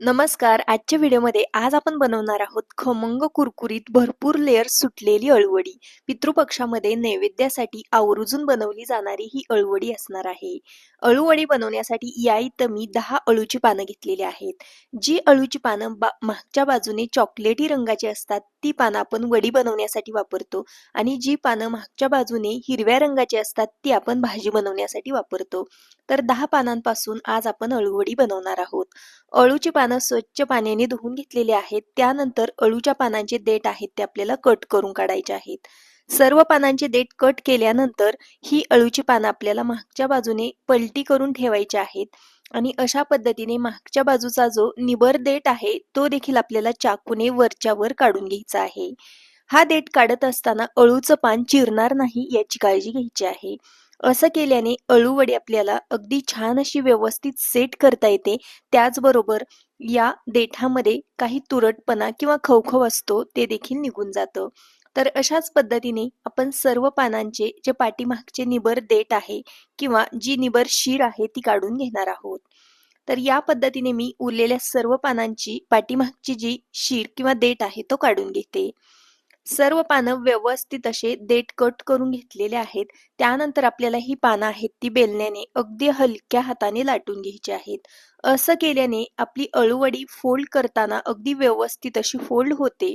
नमस्कार. आजच्या व्हिडिओमध्ये आज आपण बनवणार आहोत खमंग कुरकुरीत भरपूर लेअर सुटलेली अळवडी. पितृपक्षामध्ये नैवेद्यासाठी आवर्जून बनवली जाणारी ही अळवडी असणार आहे. अळूवडी बनवण्यासाठी या इथं मी दहा अळूची पानं घेतलेली आहेत. जी अळूची पानं बा मागच्या बाजूने चॉकलेटी रंगाची असतात ती पानं आपण वडी बनवण्यासाठी वापरतो. आणि जी पानं मागच्या बाजूने हिरव्या रंगाची असतात ती आपण भाजी बनवण्यासाठी वापरतो. तर दहा पानांपासून आज आपण अळूवडी बनवणार आहोत. अळूची पानं स्वच्छ पाण्याने धुवून घेतलेली आहेत. त्यानंतर अळूच्या पानांचे देठ आहेत ते आपल्याला कट करून काढायचे आहेत. सर्व पानांचे देठ कट केल्यानंतर ही अळूची पानं आपल्याला मागच्या बाजूने पलटी करून ठेवायची आहेत. आणि अशा पद्धतीने मागच्या बाजूचा जो निबर देठ आहे तो देखील आपल्याला चाकूने वरच्या वर काढून घ्यायचा आहे. हा देठ काढत असताना अळूचं पान चिरणार नाही याची काळजी घ्यायची आहे. असं केल्याने अळूवडी आपल्याला अगदी छान अशी व्यवस्थित सेट करता येते. त्याचबरोबर या देठामध्ये काही तुरटपणा किंवा खवखव असतो ते देखील निघून जातं. तर अशाच पद्धतीने आपण सर्व पानांचे जे पाठीमागचे निबर देठ आहे किंवा जी निबर शीर आहे ती काढून घेणार आहोत. तर या पद्धतीने मी उरलेल्या सर्व पानांची पाठीमागची जी शीर किंवा देठ आहे तो काढून घेते. सर्व पानं व्यवस्थित असे देठ कट करून घेतलेले आहेत. त्यानंतर आपल्याला ही पानं आहेत ती बेलण्याने अगदी हलक्या हाताने लाटून घ्यायची आहेत. असं केल्याने आपली अळूवडी फोल्ड करताना अगदी व्यवस्थित अशी फोल्ड होते.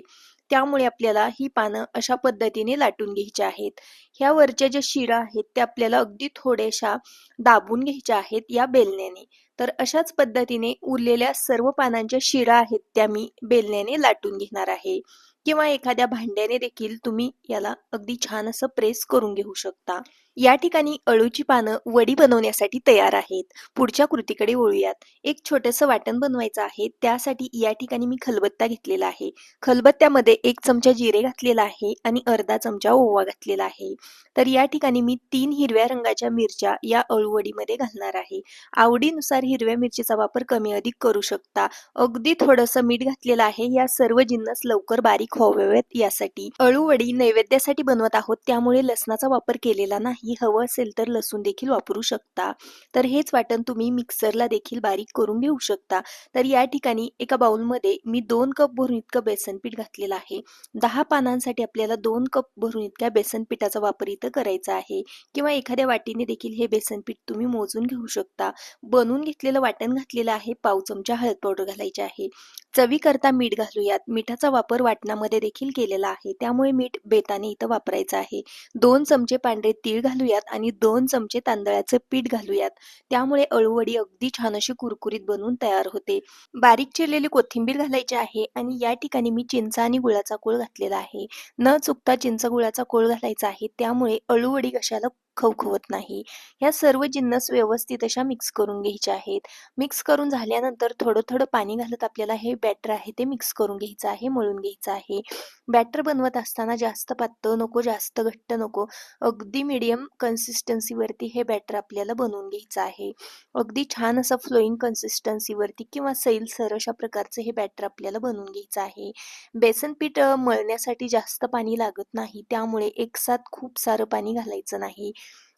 त्यामुळे आपल्याला ही पानं अशा पद्धतीने लाटून घ्यायची आहेत. ह्या वरच्या ज्या शिरा आहेत त्या आपल्याला अगदी थोड्याशा दाबून घ्यायच्या आहेत या बेलण्याने. तर अशाच पद्धतीने उरलेल्या सर्व पानांच्या शिरा आहेत त्या मी बेलण्याने लाटून घेणार आहे. किंवा एखाद्या भांड्याने देखील तुम्ही याला अगदी छान असं प्रेस करून घेऊ शकता. या ठिकाणी अळूची पानं वडी बनवण्यासाठी तयार आहेत. पुढच्या कृतीकडे वळूयात. एक छोटस वाटण बनवायचं आहे. त्यासाठी या ठिकाणी मी खलबत्ता घेतलेला आहे. खलबत्त्यामध्ये एक चमचा जिरे घातलेला आहे आणि अर्धा चमचा ओवा घातलेला आहे. तर या ठिकाणी मी तीन हिरव्या रंगाच्या मिरच्या या अळूवडीमध्ये घालणार आहे. आवडीनुसार हिरव्या मिरचीचा वापर कमी अधिक करू शकता. अगदी थोडस मीठ घातलेलं आहे. या सर्व जिन्नस लवकर बारीक व्हाव्यात यासाठी. अळूवडी नैवेद्यासाठी बनवत आहोत. त्यामुळे लसणाचा वापर केलेला नाही. हवं असेल तर लसूण देखील वापरू शकता. तर हेच वाटण तुम्ही मिक्सरला देखील बारीक करून घेऊ शकता. तर या ठिकाणी एका बाउलमध्ये मी दोन कप भरून इतकं बेसन पीठ घातलेलं आहे. दहा पानांसाठी आपल्याला दोन कप भरून इतक्या बेसन पिठाचा वापर इथं करायचा आहे. किंवा एखाद्या वाटीने देखील हे बेसन पीठ तुम्ही मोजून घेऊ शकता. बनवून घेतलेलं वाटण घातलेलं आहे. पाव चमचा हळद पावडर घालायची आहे. चवी करता मीठ घालूयात. मिठाचा वापर वाटणामध्ये देखील केलेला आहे. त्यामुळे मीठ बेताने इथं वापरायचं आहे. दोन चमचे पांढरे तीळ घालूयात आणि दोन चमचे तांदळाचे पीठ घालूयात. त्यामुळे अळूवडी अगदी छान अशी कुरकुरीत बनवून तयार होते. बारीक चिरलेली कोथिंबीर घालायची आहे आणि या ठिकाणी मी चिंच आणि गुळाचा कोळ घातलेला आहे. न चुकता चिंच गुळाचा कोळ घालायचा आहे. त्यामुळे अळूवडी कशाला खवखवत नाही. ह्या सर्व जिन्नस व्यवस्थित अशा मिक्स करून घ्यायच्या आहेत. मिक्स करून झाल्यानंतर थोडं थोडं पाणी घालत आपल्याला हे बॅटर आहे ते मिक्स करून घ्यायचं आहे मळून घ्यायचं आहे. बॅटर बनवत असताना जास्त पातळ नको जास्त घट्ट नको. अगदी मिडियम कन्सिस्टन्सीवरती हे बॅटर आपल्याला बनवून घ्यायचं आहे. अगदी छान असं फ्लोईंग कन्सिस्टन्सीवरती किंवा सैल सर अशा प्रकारचं हे बॅटर आपल्याला बनवून घ्यायचं आहे. बेसन पीठ मळण्यासाठी जास्त पाणी लागत नाही. त्यामुळे एकसाथ खूप सारं पाणी घालायचं नाही.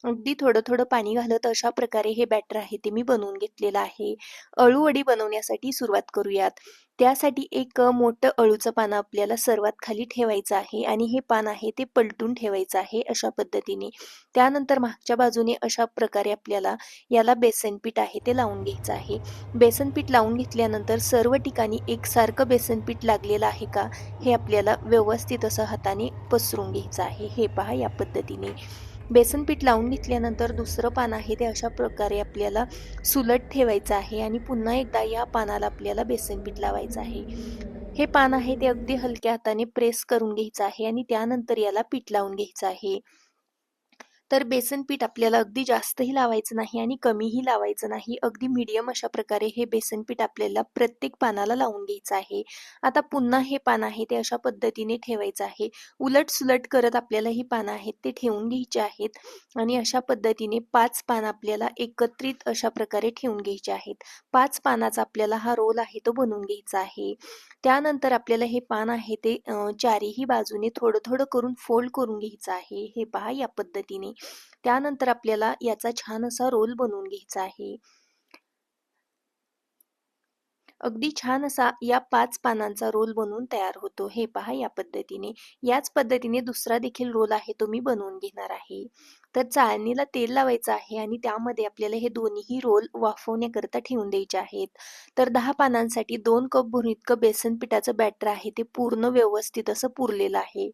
अगदी थोडं थोडं पाणी घालत अशा प्रकारे हे बॅटर आहे ते मी बनवून घेतलेलं आहे. अळूवडी बनवण्यासाठी सुरुवात करूयात. त्यासाठी एक मोठं अळूचं पानं आपल्याला सर्वात खाली ठेवायचं आहे आणि हे पान आहे ते पलटून ठेवायचं आहे अशा पद्धतीने. त्यानंतर मागच्या बाजूने अशा प्रकारे आपल्याला याला बेसन पीठ आहे ते लावून घ्यायचं आहे. बेसन पीठ लावून घेतल्यानंतर सर्व ठिकाणी एकसारखं बेसन पीठ लागलेलं आहे का हे आपल्याला व्यवस्थित असं हाताने पसरून घ्यायचं आहे. हे पहा या पद्धतीने. बेसन पीठ लावून घेतल्यानंतर दुसरं पान आहे ते अशा प्रकारे आपल्याला सुलट ठेवायचं आहे आणि पुन्हा एकदा या पानाला आपल्याला बेसन पीठ लावायचं आहे. हे पान आहे ते अगदी हलक्या हाताने प्रेस करून घ्यायचं आहे आणि त्यानंतर याला पीठ लावून घ्यायचं आहे. तर बेसन पीठ आपल्याला अगदी जास्तही लावायचं नाही आणि कमीही लावायचं नाही. अगदी मीडियम अशा प्रकारे हे बेसन पीठ आपल्याला प्रत्येक पानाला लावून घ्यायचं आहे. आता पुन्हा हे पान आहे ते अशा पद्धतीने ठेवायचं आहे. उलट सुलट करत आपल्याला ही पानं आहेत ते ठेवून घ्यायचे आहेत आणि अशा पद्धतीने पाच पान आपल्याला एकत्रित अशा प्रकारे ठेवून घ्यायचे आहेत. पाच पानाचा आपल्याला हा रोल आहे तो बनवून घ्यायचा आहे. त्यानंतर आपल्याला हे पान आहे ते चारीही बाजूने थोडं थोडं करून फोल्ड करून घ्यायचं आहे. हे पहा या पद्धतीने. त्यानंतर आपल्याला याचा छान असा रोल बनवून घ्यायचा आहे. अगदी छान असा या पाच पानांचा रोल बनवून तयार होतो. हे पहा या पद्धतीने. याच पद्धतीने दुसरा देखील रोल आहे तो मी बनवून घेणार आहे. तर चाळणीला तेल लावायचं आहे आणि त्यामध्ये आपल्याला हे दोन्ही रोल वाफवण्याकरता ठेवून द्यायचे आहेत. तर दहा पानांसाठी दोन कप भरून इतकं बेसन पिठाचं बॅटर आहे ते पूर्ण व्यवस्थित असं पुरलेलं आहे.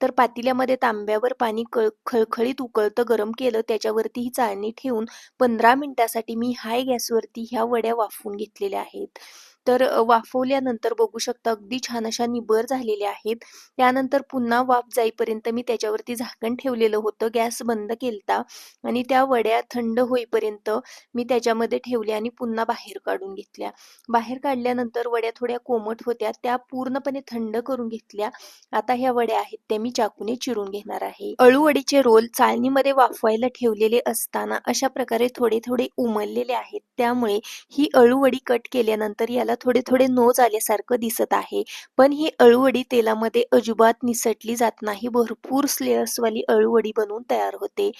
तर पातेल्यामध्ये तांब्यावर पाणी खळखळीत उकळतं गरम केलं त्याच्यावरती ही चाळणी ठेवून पंधरा मिनिटासाठी मी हाय गॅसवरती ह्या वड्या वाफवून घेतलेल्या आहेत. तर वाफवल्यानंतर बघू शकता अगदी छान अशा निबर झालेल्या आहेत. त्यानंतर पुन्हा वाफ जाईपर्यंत मी त्याच्यावरती झाकण ठेवलेलं होतं गॅस बंद केलता आणि त्या वड्या थंड होईपर्यंत मी त्याच्यामध्ये ठेवल्या आणि पुन्हा बाहेर काढून घेतल्या. बाहेर काढल्यानंतर वड्या थोड्या कोमट होत्या त्या पूर्णपणे थंड करून घेतल्या. आता ह्या वड्या आहेत त्या मी चाकूने चिरून घेणार आहे. अळूवडीचे रोल चाळणीमध्ये वाफवायला ठेवलेले असताना अशा प्रकारे थोडे थोडे उमललेले आहेत. त्यामुळे ही अळूवडी कट केल्यानंतर याला थोडे थोडे नोज आल्यासारखं दिसत आहे. पण ही अळूवडी तेलामध्ये अजिबात निसटली जात नाही. भरपूर स्लेअर्सवाली अळूवडी बनवून तयार होते.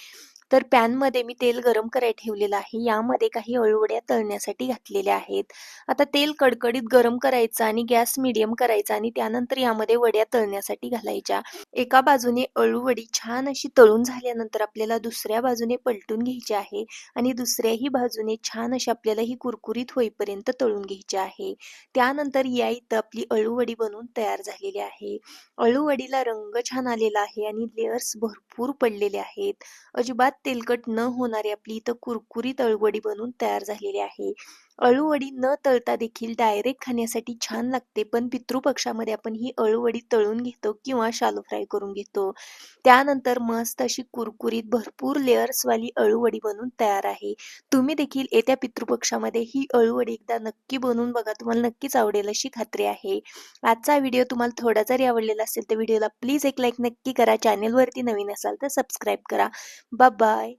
तर पॅनमध्ये मी तेल गरम करायला ठेवलेलं आहे. यामध्ये काही अळूवड्या तळण्यासाठी घातलेल्या आहेत. आता तेल कडकडीत गरम करायचं आणि गॅस मिडियम करायचा आणि त्यानंतर यामध्ये वड्या तळण्यासाठी घालायच्या. एका बाजूने अळूवडी छान अशी तळून झाल्यानंतर आपल्याला दुसऱ्या बाजूने पलटून घ्यायची आहे आणि दुसऱ्याही बाजूने छान अशी आपल्याला ही कुरकुरीत होईपर्यंत तळून घ्यायची आहे. त्यानंतर या इथं आपली अळूवडी बनवून तयार झालेली आहे. अळूवडीला रंग छान आलेला आहे आणि लेअर्स भरपूर पडलेले आहेत. अजिबात तेलकट न होणारी आपली इथं कुरकुरीत तळवडी बनवून तयार झालेली आहे. अळूवडी न तळता देखील डायरेक्ट खाण्यासाठी छान लागते. पण पितृपक्षामध्ये आपण ही अळूवडी तळून घेतो किंवा शालो फ्राय करून घेतो. त्यानंतर मस्त अशी कुरकुरीत भरपूर लेअर्सवाली अळूवडी बनवून तयार आहे. तुम्ही देखील येत्या पितृपक्षामध्ये ही अळूवडी एकदा नक्की बनवून बघा. तुम्हाला नक्कीच आवडेल अशी खात्री आहे. आजचा व्हिडिओ तुम्हाला थोडा जरी आवडलेला असेल तर व्हिडिओला प्लीज एक लाईक नक्की करा. चॅनेलवरती नवीन असाल तर सबस्क्राईब करा. बाय